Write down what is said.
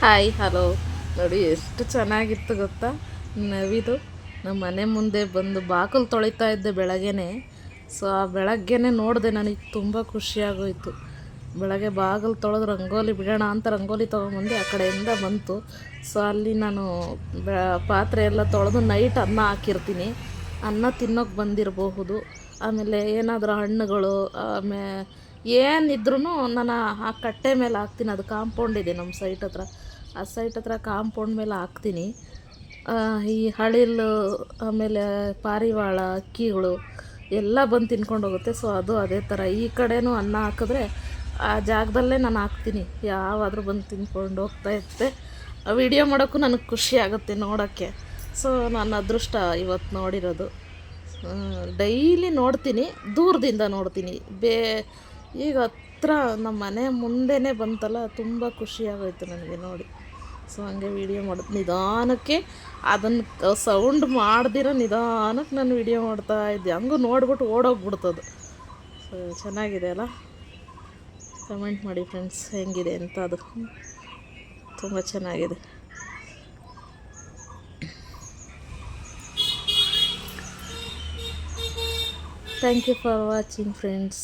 Hi hello ನೋಡಿ, ಎಷ್ಟು ಚೆನ್ನಾಗಿತ್ತು ಗೊತ್ತಾ? ನವಿದು ನಮ್ಮ ಮನೆ ಮುಂದೆ ಬಂದು ಬಾಕಲು ತೊಳಿತಾ ಇದ್ದೆ ಬೆಳಗ್ಗೆನೆ. ಸೊ ಆ ಬೆಳಗ್ಗೆನೆ ನೋಡಿದೆ ನನಗೆ ತುಂಬ ಖುಷಿಯಾಗೋಯಿತು ಬೆಳಗ್ಗೆ ಬಾಗಿಲು ತೊಳೆದು ರಂಗೋಲಿ ಬಿಡೋಣ ಅಂತ ರಂಗೋಲಿ ತೊಗೊಂಬಂದು ಆ ಕಡೆಯಿಂದ ಬಂತು. ಸೊ ಅಲ್ಲಿ ನಾನು ಪಾತ್ರೆ ಎಲ್ಲ ತೊಳೆದು ನೈಟ್ ಅನ್ನ ಹಾಕಿರ್ತೀನಿ. ಅನ್ನ ತಿನ್ನೋಕೆ ಬಂದಿರಬಹುದು. ಆಮೇಲೆ ಏನಾದರೂ ಹಣ್ಣುಗಳು, ಆಮೇ ಏನಿದ್ರೂ ನಾನು ಆ ಕಟ್ಟೆ ಮೇಲೆ ಹಾಕ್ತೀನಿ. ಅದು ಕಾಂಪೌಂಡ್ ಇದೆ ನಮ್ಮ ಸೈಟ್ ಹತ್ರ. ಆ ಸೈಟ್ ಹತ್ರ ಕಾಂಪೌಂಡ್ ಮೇಲೆ ಹಾಕ್ತೀನಿ. ಈ ಹಳಿಲು, ಆಮೇಲೆ ಪಾರಿವಾಳ, ಅಕ್ಕಿಗಳು ಎಲ್ಲ ಬಂದು ತಿನ್ಕೊಂಡು ಹೋಗುತ್ತೆ. ಸೊ ಅದು ಅದೇ ಥರ ಈ ಕಡೆನೂ ಅನ್ನ ಹಾಕಿದ್ರೆ ಆ ಜಾಗದಲ್ಲೇ ನಾನು ಹಾಕ್ತೀನಿ. ಯಾವಾದರೂ ಬಂದು ತಿನ್ಕೊಂಡು ಹೋಗ್ತಾ ಇರುತ್ತೆ ವಿಡಿಯೋ ಮಾಡೋಕ್ಕೂ ನನಗೆ ಖುಷಿ ಆಗುತ್ತೆ ನೋಡೋಕ್ಕೆ. ಸೊ ನನ್ನ ಅದೃಷ್ಟ ಇವತ್ತು ನೋಡಿರೋದು. ಡೈಲಿ ನೋಡ್ತೀನಿ. ದೂರದಿಂದ ನೋಡ್ತೀನಿ. ಬೇ ಈಗ ಹತ್ರ ನಮ್ಮ ಮನೆ ಮುಂದೆನೇ ಬಂತಲ್ಲ, ತುಂಬ ಖುಷಿಯಾಗೋಯ್ತು ನನಗೆ ನೋಡಿ. ಸೊ ಹಂಗೆ ವೀಡಿಯೋ ಮಾಡೋದು ನಿಧಾನಕ್ಕೆ ಅದನ್ನು ಸೌಂಡ್ ಮಾಡ್ದಿರೋ ನಿಧಾನಕ್ಕೆ ನಾನು ವೀಡಿಯೋ ಮಾಡ್ತಾ ಇದ್ದೆ. ಹಂಗೂ ನೋಡ್ಬಿಟ್ಟು ಓಡೋಗ್ಬಿಡ್ತದು. ಸೊ ಚೆನ್ನಾಗಿದೆ ಅಲ್ಲ? ಕಮೆಂಟ್ ಮಾಡಿ ಫ್ರೆಂಡ್ಸ್ ಹೆಂಗಿದೆ ಅಂತ ಅದು. ತುಂಬ ಚೆನ್ನಾಗಿದೆ. Thank you for watching friends